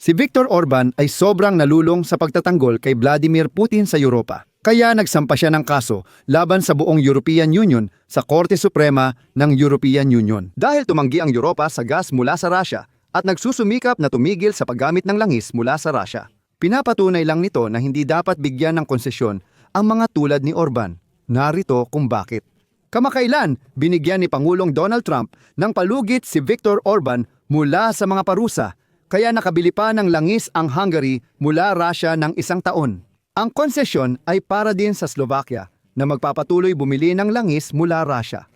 Si Viktor Orban ay sobrang nalulong sa pagtatanggol kay Vladimir Putin sa Europa. Kaya nagsampa siya ng kaso laban sa buong European Union sa Korte Suprema ng European Union. Dahil tumanggi ang Europa sa gas mula sa Russia at nagsusumikap na tumigil sa paggamit ng langis mula sa Russia. Pinapatunay lang nito na hindi dapat bigyan ng konsesyon ang mga tulad ni Orban. Narito kung bakit. Kamakailan, binigyan ni Pangulong Donald Trump ng palugit si Viktor Orban mula sa mga parusa, kaya nakabili pa ng langis ang Hungary mula Russia ng isang taon. Ang konsesyon ay para din sa Slovakia na magpapatuloy bumili ng langis mula Russia.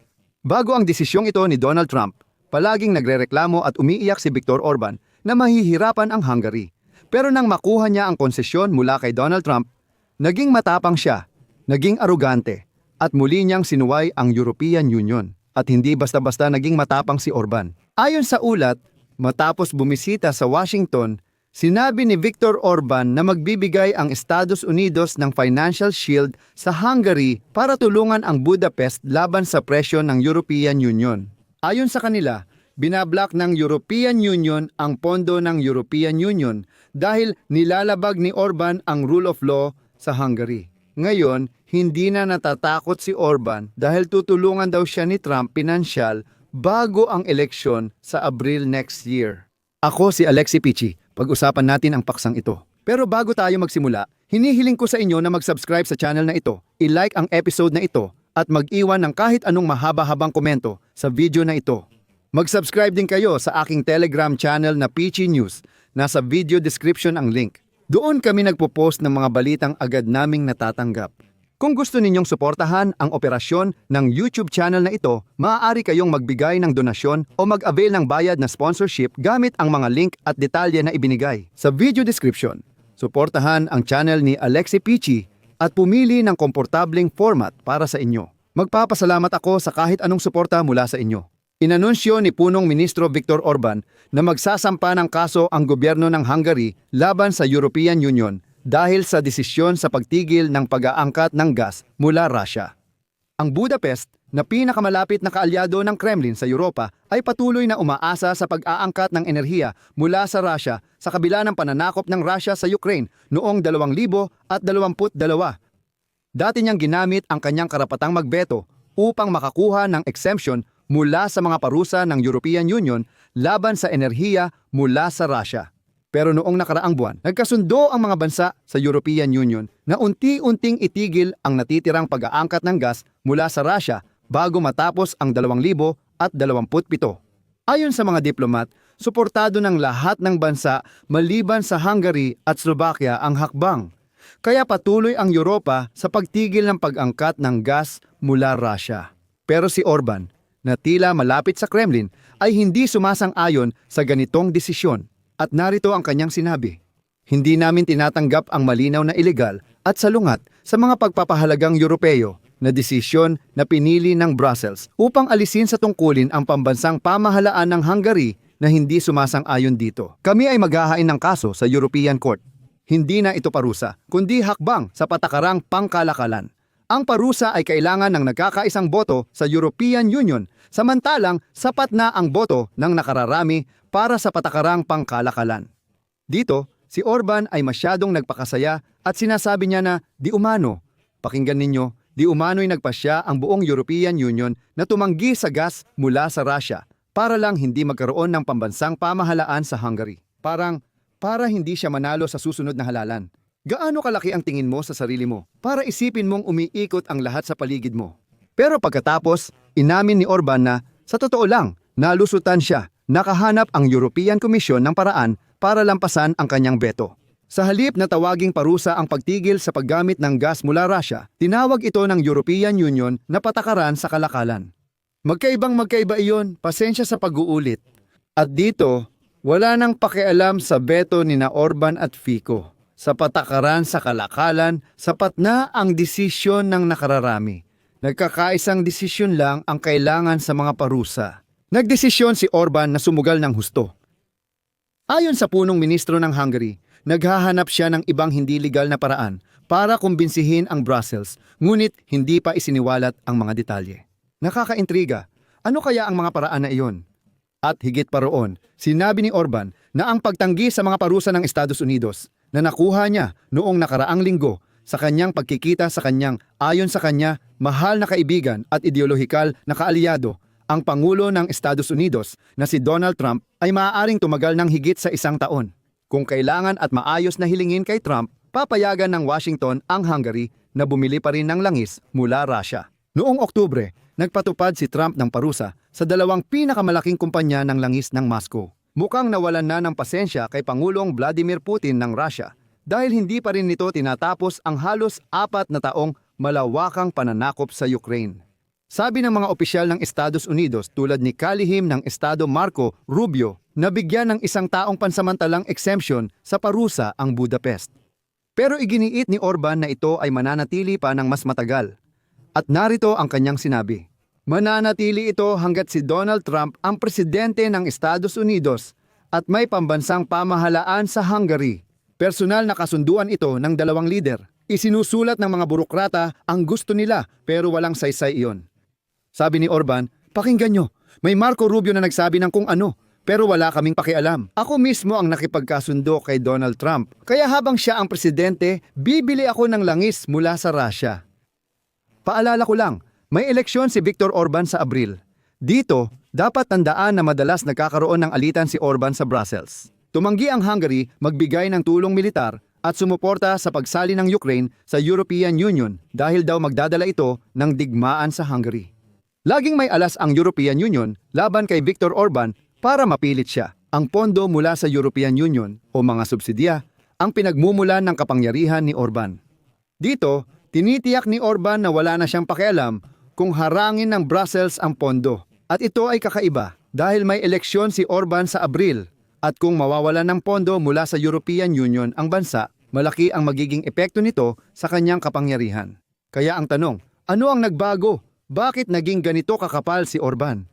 Bago ang desisyong ito ni Donald Trump, palaging nagrereklamo at umiiyak si Viktor Orban na mahihirapan ang Hungary. Pero nang makuha niya ang konsesyon mula kay Donald Trump, naging matapang siya, naging arugante, at muli niyang sinuway ang European Union. At hindi basta-basta naging matapang si Orban. Ayon sa ulat, matapos bumisita sa Washington, sinabi ni Viktor Orban na magbibigay ang Estados Unidos ng financial shield sa Hungary para tulungan ang Budapest laban sa presyo ng European Union. Ayon sa kanila, binablock ng European Union ang pondo ng European Union dahil nilalabag ni Orban ang rule of law sa Hungary. Ngayon, hindi na natatakot si Orban dahil tutulungan daw siya ni Trump pinansyal bago ang eleksyon sa Abril next year. Ako si Alexi Pichi. Pag-usapan natin ang paksang ito. Pero bago tayo magsimula, hinihiling ko sa inyo na mag-subscribe sa channel na ito, i-like ang episode na ito, at mag-iwan ng kahit anong mahaba-habang komento sa video na ito. Mag-subscribe din kayo sa aking Telegram channel na Pichi News. Nasa video description ang link. Doon kami nagpo-post ng mga balitang agad naming natatanggap. Kung gusto ninyong suportahan ang operasyon ng YouTube channel na ito, maaari kayong magbigay ng donasyon o mag-avail ng bayad na sponsorship gamit ang mga link at detalye na ibinigay sa video description. Suportahan ang channel ni Alexi Pichi at pumili ng komportableng format para sa inyo. Magpapasalamat ako sa kahit anong suporta mula sa inyo. Inanunsyo ni punong ministro Viktor Orban na magsasampa ng kaso ang gobyerno ng Hungary laban sa European Union dahil sa desisyon sa pagtigil ng pag-aangkat ng gas mula Russia. Ang Budapest, na pinakamalapit na kaalyado ng Kremlin sa Europa, ay patuloy na umaasa sa pag-aangkat ng enerhiya mula sa Russia sa kabila ng pananakop ng Russia sa Ukraine noong 2022. Dati niyang ginamit ang kanyang karapatang magbeto upang makakuha ng exemption mula sa mga parusa ng European Union laban sa enerhiya mula sa Russia. Pero noong nakaraang buwan, nagkasundo ang mga bansa sa European Union na unti-unting itigil ang natitirang pag-aangkat ng gas mula sa Russia bago matapos ang 2027. Ayon sa mga diplomat, suportado ng lahat ng bansa maliban sa Hungary at Slovakia ang hakbang. Kaya patuloy ang Europa sa pagtigil ng pag-angkat ng gas mula Russia. Pero si Orban, na tila malapit sa Kremlin, ay hindi sumasang-ayon sa ganitong desisyon. At narito ang kanyang sinabi. Hindi namin tinatanggap ang malinaw na ilegal at salungat sa mga pagpapahalagang Europeo na desisyon na pinili ng Brussels upang alisin sa tungkulin ang pambansang pamahalaan ng Hungary na hindi sumasang-ayon dito. Kami ay maghahain ng kaso sa European Court. Hindi na ito parusa, kundi hakbang sa patakarang pangkalakalan. Ang parusa ay kailangan ng nagkakaisang boto sa European Union, samantalang sapat na ang boto ng nakararami para sa patakarang pangkalakalan. Dito, si Orban ay masyadong nagpakasaya at sinasabi niya na di umano. Pakinggan ninyo, di umano'y nagpasya ang buong European Union na tumanggi sa gas mula sa Russia para lang hindi magkaroon ng pambansang pamahalaan sa Hungary. Parang para hindi siya manalo sa susunod na halalan. Gaano kalaki ang tingin mo sa sarili mo para isipin mong umiikot ang lahat sa paligid mo? Pero pagkatapos, inamin ni Orban na sa totoo lang, nalusutan siya, nakahanap ang European Commission ng paraan para lampasan ang kanyang beto. Sa halip na tawaging parusa ang pagtigil sa paggamit ng gas mula Russia, tinawag ito ng European Union na patakaran sa kalakalan. Magkaibang magkaiba iyon, pasensya sa pag-uulit. At dito, wala nang pakialam sa beto ni na Orban at Fico. Sa patakaran sa kalakalan, sapat na ang desisyon ng nakararami. Nagkakaisang desisyon lang ang kailangan sa mga parusa. Nagdesisyon si Orban na sumugal ng husto. Ayon sa punong ministro ng Hungary, naghahanap siya ng ibang hindi legal na paraan para kumbinsihin ang Brussels, ngunit hindi pa isiniwalat ang mga detalye. Nakakaintriga, ano kaya ang mga paraan na iyon? At higit pa roon, sinabi ni Orban na ang pagtanggi sa mga parusa ng Estados Unidos na nakuha niya noong nakaraang linggo sa kanyang pagkikita sa kanyang ayon sa kanya mahal na kaibigan at ideolohikal na kaalyado ang Pangulo ng Estados Unidos na si Donald Trump ay maaaring tumagal ng higit sa isang taon. Kung kailangan at maayos na hilingin kay Trump, papayagan ng Washington ang Hungary na bumili pa rin ng langis mula Russia. Noong Oktubre, nagpatupad si Trump ng parusa sa dalawang pinakamalaking kumpanya ng langis ng Moscow. Mukhang nawalan na ng pasensya kay Pangulong Vladimir Putin ng Russia dahil hindi pa rin nito tinatapos ang halos apat na taong malawakang pananakop sa Ukraine. Sabi ng mga opisyal ng Estados Unidos tulad ni Kalihim ng Estado Marco Rubio na bigyan ng isang taong pansamantalang exemption sa parusa ang Budapest. Pero iginiit ni Orban na ito ay mananatili pa ng mas matagal. At narito ang kanyang sinabi. Mananatili ito hanggat si Donald Trump ang presidente ng Estados Unidos at may pambansang pamahalaan sa Hungary. Personal na kasunduan ito ng dalawang lider. Isinusulat ng mga burokrata ang gusto nila pero walang saysay iyon. Sabi ni Orban, pakinggan nyo, may Marco Rubio na nagsabi ng kung ano, pero wala kaming pakialam. Ako mismo ang nakipagkasundo kay Donald Trump. Kaya habang siya ang presidente, bibili ako ng langis mula sa Russia. Paalala ko lang, may eleksyon si Viktor Orban sa Abril. Dito, dapat tandaan na madalas nagkakaroon ng alitan si Orban sa Brussels. Tumanggi ang Hungary magbigay ng tulong militar at sumuporta sa pagsali ng Ukraine sa European Union dahil daw magdadala ito ng digmaan sa Hungary. Laging may alas ang European Union laban kay Viktor Orban para mapilit siya. Ang pondo mula sa European Union o mga subsidya ang pinagmumulan ng kapangyarihan ni Orban. Dito, tinitiyak ni Orban na wala na siyang pakialam kung harangin ng Brussels ang pondo. At ito ay kakaiba dahil may eleksyon si Orban sa Abril at kung mawawala ng pondo mula sa European Union ang bansa, malaki ang magiging epekto nito sa kanyang kapangyarihan. Kaya ang tanong, ano ang nagbago? Bakit naging ganito kakapal si Orban?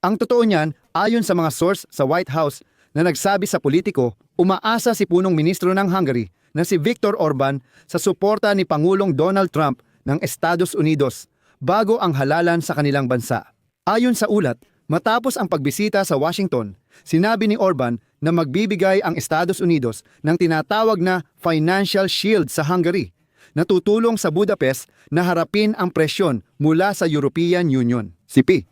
Ang totoo niyan, ayon sa mga source sa White House na nagsabi sa politiko, umaasa si punong ministro ng Hungary na si Viktor Orban sa suporta ni Pangulong Donald Trump ng Estados Unidos bago ang halalan sa kanilang bansa. Ayon sa ulat, matapos ang pagbisita sa Washington, sinabi ni Orban na magbibigay ang Estados Unidos ng tinatawag na financial shield sa Hungary na tutulong sa Budapest na harapin ang presyon mula sa European Union. CP.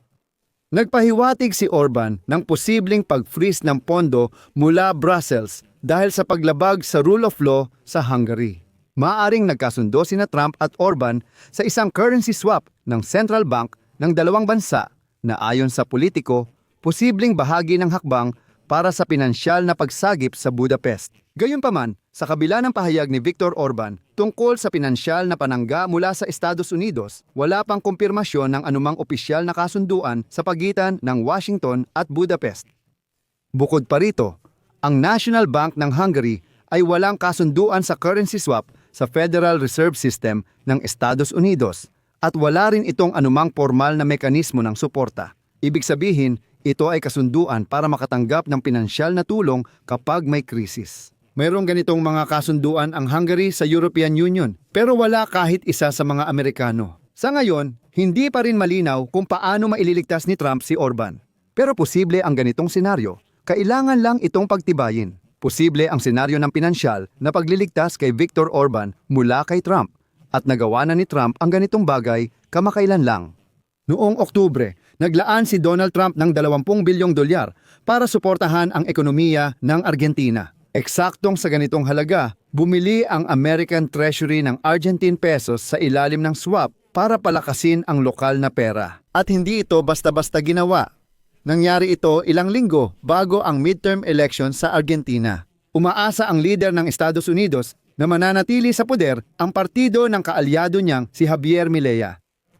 Nagpahiwatig si Orban ng posibleng pag-freeze ng pondo mula Brussels dahil sa paglabag sa rule of law sa Hungary. Maaring nagkasundo sina Trump at Orban sa isang currency swap ng central bank ng dalawang bansa na ayon sa politiko, posibleng bahagi ng hakbang para sa pinansyal na pagsagip sa Budapest. Gayunpaman, sa kabila ng pahayag ni Viktor Orban tungkol sa pinansyal na panangga mula sa Estados Unidos, wala pang kumpirmasyon ng anumang opisyal na kasunduan sa pagitan ng Washington at Budapest. Bukod pa rito, ang National Bank ng Hungary ay walang kasunduan sa currency swap sa Federal Reserve System ng Estados Unidos at wala rin itong anumang formal na mekanismo ng suporta. Ibig sabihin, ito ay kasunduan para makatanggap ng pinansyal na tulong kapag may krisis. Mayroong ganitong mga kasunduan ang Hungary sa European Union pero wala kahit isa sa mga Amerikano. Sa ngayon, hindi pa rin malinaw kung paano maililigtas ni Trump si Orban. Pero posible ang ganitong senaryo. Kailangan lang itong pagtibayin. Posible ang senaryo ng pinansyal na pagliligtas kay Viktor Orban mula kay Trump at nagawa na ni Trump ang ganitong bagay kamakailan lang. Noong Oktubre, naglaan si Donald Trump ng 20 bilyong dolyar para suportahan ang ekonomiya ng Argentina. Eksaktong sa ganitong halaga, bumili ang American Treasury ng Argentine pesos sa ilalim ng swap para palakasin ang lokal na pera. At hindi ito basta-basta ginawa. Nangyari ito ilang linggo bago ang midterm election sa Argentina. Umaasa ang leader ng Estados Unidos na mananatili sa poder ang partido ng kaalyado niyang si Javier Milei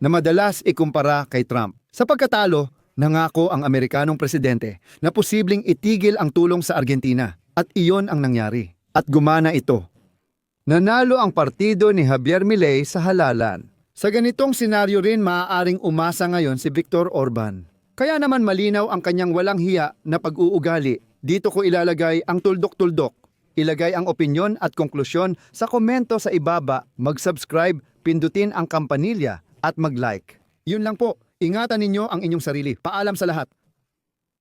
na madalas ikumpara kay Trump. Sa pagkatalo, nangako ang Amerikanong presidente na posibleng itigil ang tulong sa Argentina at iyon ang nangyari. At gumana ito. Nanalo ang partido ni Javier Milei sa halalan. Sa ganitong senaryo rin maaaring umasa ngayon si Viktor Orban. Kaya naman malinaw ang kanyang walang hiya na pag-uugali. Dito ko ilalagay ang tuldok-tuldok. Ilagay ang opinyon at konklusyon sa komento sa ibaba, mag-subscribe, pindutin ang kampanilya at mag-like. Yun lang po. Ingatan ninyo ang inyong sarili. Paalam sa lahat.